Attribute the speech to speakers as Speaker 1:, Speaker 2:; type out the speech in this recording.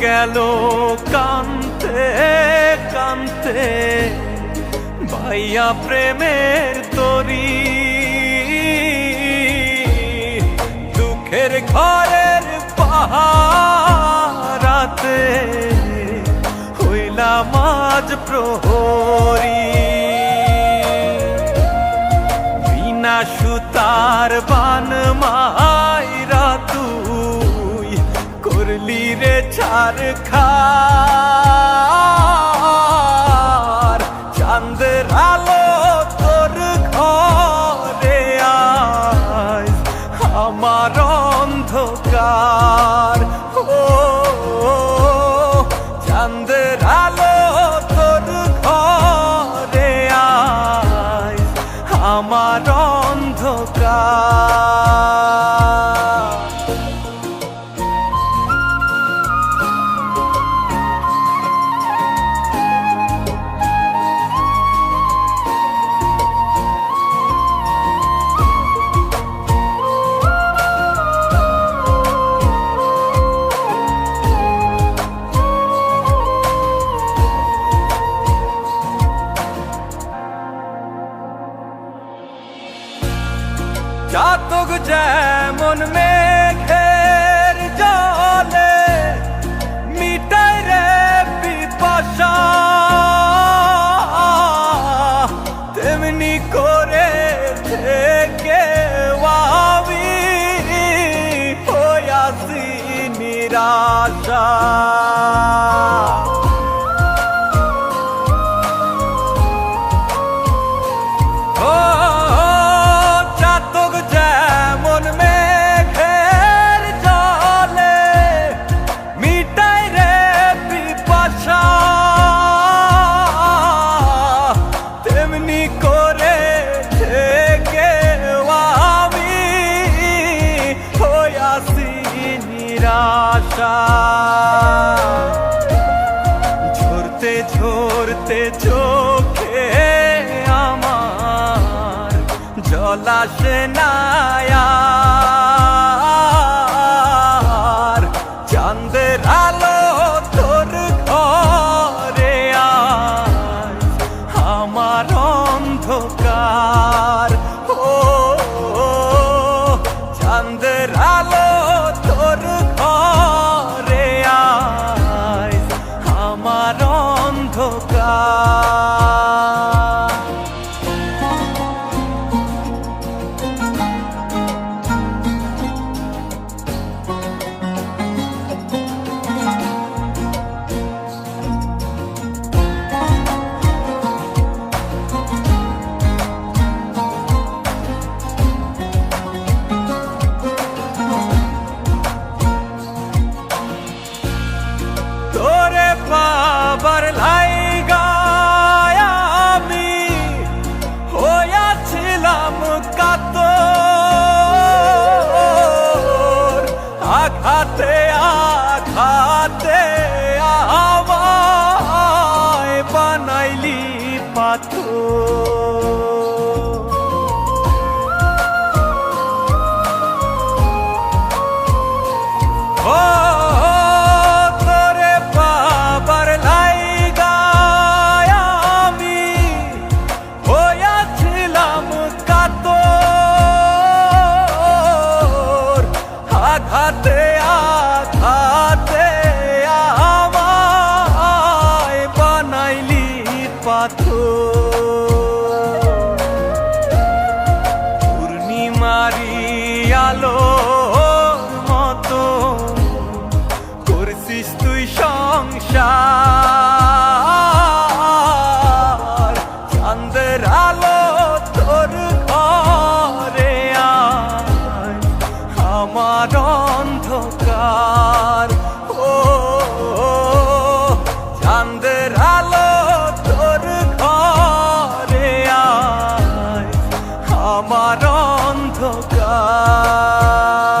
Speaker 1: গেল কান্তে কান্তে। ভাইয়া প্রেমের তরি। দুঃখের ঘরের পাহারাতে হইলাম আজ প্রহরী। বিনা সুতার বান মাইরা রে খার চাঁদের আলো তোর ঘরে আয় আমার অন্ধকার। ও, চাঁদের আলো তোর ঘরে আয় আমার অন্ধকার। জাতক যেমন মেঘের জলে মিটাই রে পিপাসা। তেমনি করে থেকে আমি হইয়াছি নিরাশা। ঝরতে চোখে আমার জলাশে নায়ার চাঁদের আলো তোর ঘরে আমার অন্ধকার। ও চাঁদের আলো আঘাতে তোমারই আলো মতো করছিস তুই সংসার। চান্দের আলো তোর ঘরে আমার অন্ধকার। ও চান্দের আলো তোর ঘরে আমার Oh God.